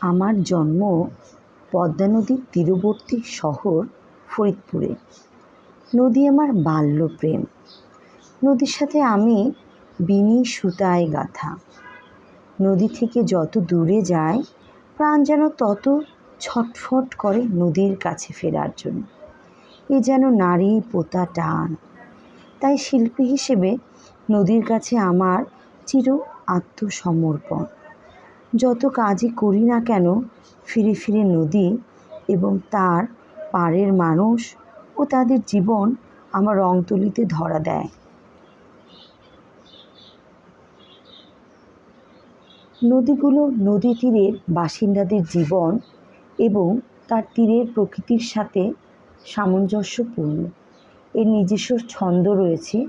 আমার জন্ম পদ্মা নদীর তীরবর্তী শহর ফরিদপুরে। নদী আমার বাল্যপ্রেম। নদীর সাথে আমি বিনি সুতায় গাঁথা। নদী থেকে যত দূরে যায়, প্রাণ যেন তত ছটফট করে নদীর কাছে ফেরার জন্য। এ যেন নারী পোতা টান। তাই শিল্পী হিসেবে নদীর কাছে আমার চির আত্মসমর্পণ। যত কাজই করি না কেন, ফিরে ফিরে নদী এবং তার পাড়ের মানুষ ও তাদের জীবন আমার রং তুলিতে ধরা দেয়। নদীগুলো নদী তীরের বাসিন্দাদের জীবন এবং তার তীরের প্রকৃতির সাথে সামঞ্জস্যপূর্ণ। এর নিজস্ব ছন্দ রয়েছে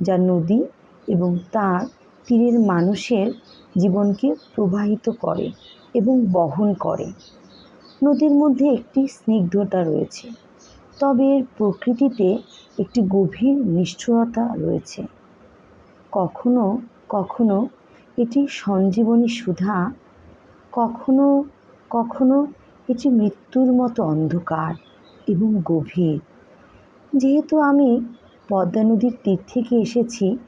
যা নদী এবং তার তীরের মানুষের জীবনকে প্রবাহিত করে এবং বহন করে। নদীর মধ্যে একটি স্নিগ্ধতা রয়েছে, তবে এর প্রকৃতিতে একটি গভীর নিষ্ঠুরতা রয়েছে। কখনো কখনো এটি সঞ্জীবনী সুধা, কখনো কখনো এটি মৃত্যুর মতো অন্ধকার এবং গভীর। যেহেতু আমি পদ্মা নদীর তীর থেকে এসেছি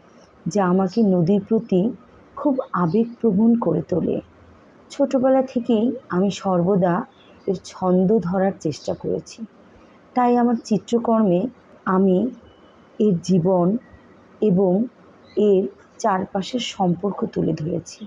যা আমাকে নদীর প্রতি খুব আবেগপ্রবণ করে তোলে। ছোটোবেলা থেকেই আমি সর্বদা এর ছন্দ ধরার চেষ্টা করেছি। তাই আমার চিত্রকর্মে আমি এর জীবন এবং এর চারপাশের সম্পর্ক তুলে ধরেছি।